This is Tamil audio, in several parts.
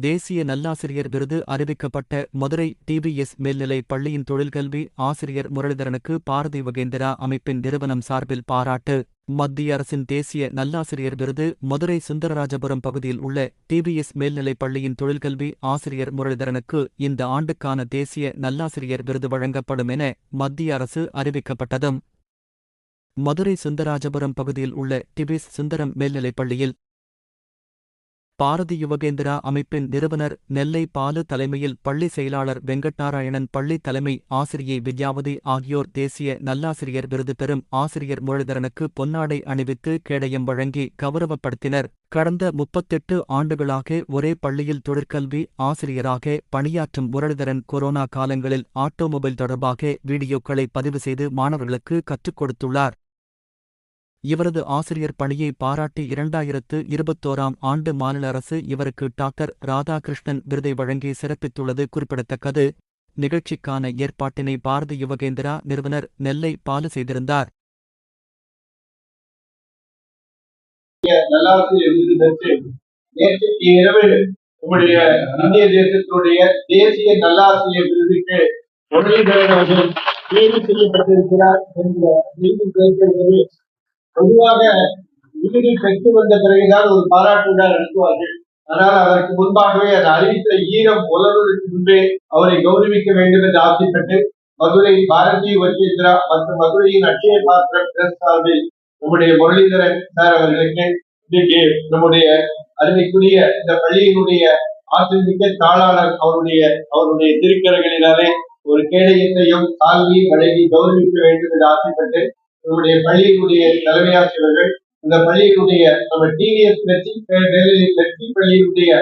தேசிய நல்லாசிரியர் விருது அறிவிக்கப்பட்ட மதுரை டிவிஎஸ் மேல்நிலை பள்ளியின் தொழில்கல்வி ஆசிரியர் முரளிதரனுக்கு பாரதி வகேந்திரா அமைப்பின் நிறுவனம் சார்பில் பாராட்டு. மத்திய அரசின் தேசிய நல்லாசிரியர் விருது மதுரை சுந்தரராஜபுரம் பகுதியில் உள்ள டிவிஎஸ் மேல்நிலைப் பள்ளியின் தொழில்கல்வி ஆசிரியர் முரளிதரனுக்கு இந்த ஆண்டுக்கான தேசிய நல்லாசிரியர் விருது வழங்கப்படும் என மத்திய அரசு அறிவிக்கப்பட்டதும். மதுரை சுந்தராஜபுரம் பகுதியில் உள்ள டிவிஸ் சுந்தரம் மேல்நிலைப் பள்ளியில் பாரதி யுவகேந்திரா அமைப்பின் நிறுவனர் நெல்லை பாலு தலைமையில் பள்ளி செயலாளர் வெங்கட்நாராயணன் பள்ளி தலைமை ஆசிரியை வித்யாவதி ஆகியோர் தேசிய நல்லாசிரியர் விருது பெறும் ஆசிரியர் முரளிதரனுக்கு பொன்னாடை அணிவித்து கேடயம் வழங்கி கௌரவப்படுத்தினர். கடந்த முப்பத்தெட்டு ஆண்டுகளாக ஒரே பள்ளியில் தொழிற்கல்வி ஆசிரியராக பணியாற்றும் முரளிதரன் கொரோனா காலங்களில் ஆட்டோமொபைல் தொடர்பாக வீடியோக்களை பதிவு செய்து மாணவர்களுக்கு கற்றுக் கொடுத்துள்ளார். இவரது ஆசிரியர் பணியை பாராட்டி இரண்டாயிரத்து இருபத்தோராம் ஆண்டு மாநில அரசு இவருக்கு டாக்டர் ராதாகிருஷ்ணன் விருதை வழங்கி சிறப்பித்துள்ளது குறிப்பிடத்தக்கது. நிகழ்ச்சிக்கான ஏற்பாட்டினை பாரதி யுவகேந்திரா நிறுவனர் நெல்லை பாலு செய்திருந்தார். நம்முடைய இந்திய தேசத்தினுடைய தேசிய நல்லாசிரியர் விருதுக்கு முரளிதரன் அவர்கள் தேர்வு செய்யப்பட்டிருக்கிறார் என்ற செய்தி கிடைக்கிறது பொதுவாக விருது பெற்று வந்த பிறகுதான் ஒரு பாராட்டு விழா நடத்துவார்கள் ஆனால் அதற்கு முன்பாகவே அந்த அறிவித்த ஈரம் உலர்வதற்கு முன்பே அவரை கௌரவிக்க வேண்டும் என்று ஆசைப்பட்டு மதுரை பாரதி வச்சேந்திரா மற்றும் மதுரையின் அட்சய பாத்திரம் சார்பில் நம்முடைய முரளிதரன் சார் அவர்களுக்கு இன்றைக்கு நம்முடைய அருமைக்குரிய இந்த பள்ளியினுடைய ஆசிரியமிக்க தாளாளர் அவருடைய அவருடைய திருக்கரங்களினாலே ஒரு கேடயத்தையும் தாங்கி வழங்கி கௌரவிக்க வேண்டும் என்று ஆசைப்பட்டு நம்முடைய பள்ளியினுடைய தலைமையாசிரியர்கள் இந்த பள்ளியினுடைய நம்ம டிவிஎஸ் வெற்றி வெற்றி பள்ளியினுடைய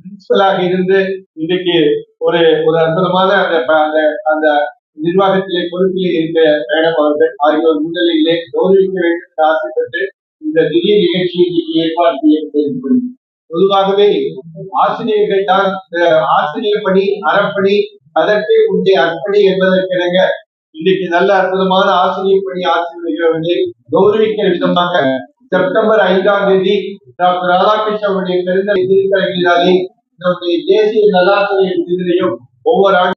பிரின்சிபலாக இருந்து இன்னைக்கு ஒரு ஒரு அற்புதமான அந்த அந்த அந்த நிர்வாகத்திலே பொறுப்பிலே இருக்கிற மேடம் அவர்கள் ஆகியோர் முன்னிலையிலே கௌரவிக்க வேண்டும் என்று ஆசைப்பட்டு இந்த திடீர் நிகழ்ச்சியை இன்னைக்கு ஏற்பாடு செய்யப்பட்டிருக்கிறது. பொதுவாகவே ஆசிரியர்கள் தான் ஆசிரியர் பணி அறப்பணி அதற்கு உண்டை அர்ப்பணி என்பதற்கிணங்க இன்னைக்கு நல்ல அற்புதமான ஆசிரியர் பணி ஆசிரியர்களை கௌரவிக்கிற விதமாக செப்டம்பர் ஐந்தாம் தேதி டாக்டர் ராதாகிருஷ்ணனுடைய பெருந்தலை திருக்கலைகளினாலே நம்முடைய தேசிய நல்லாசிரியர் விருதினையும் ஒவ்வொரு ஆண்டு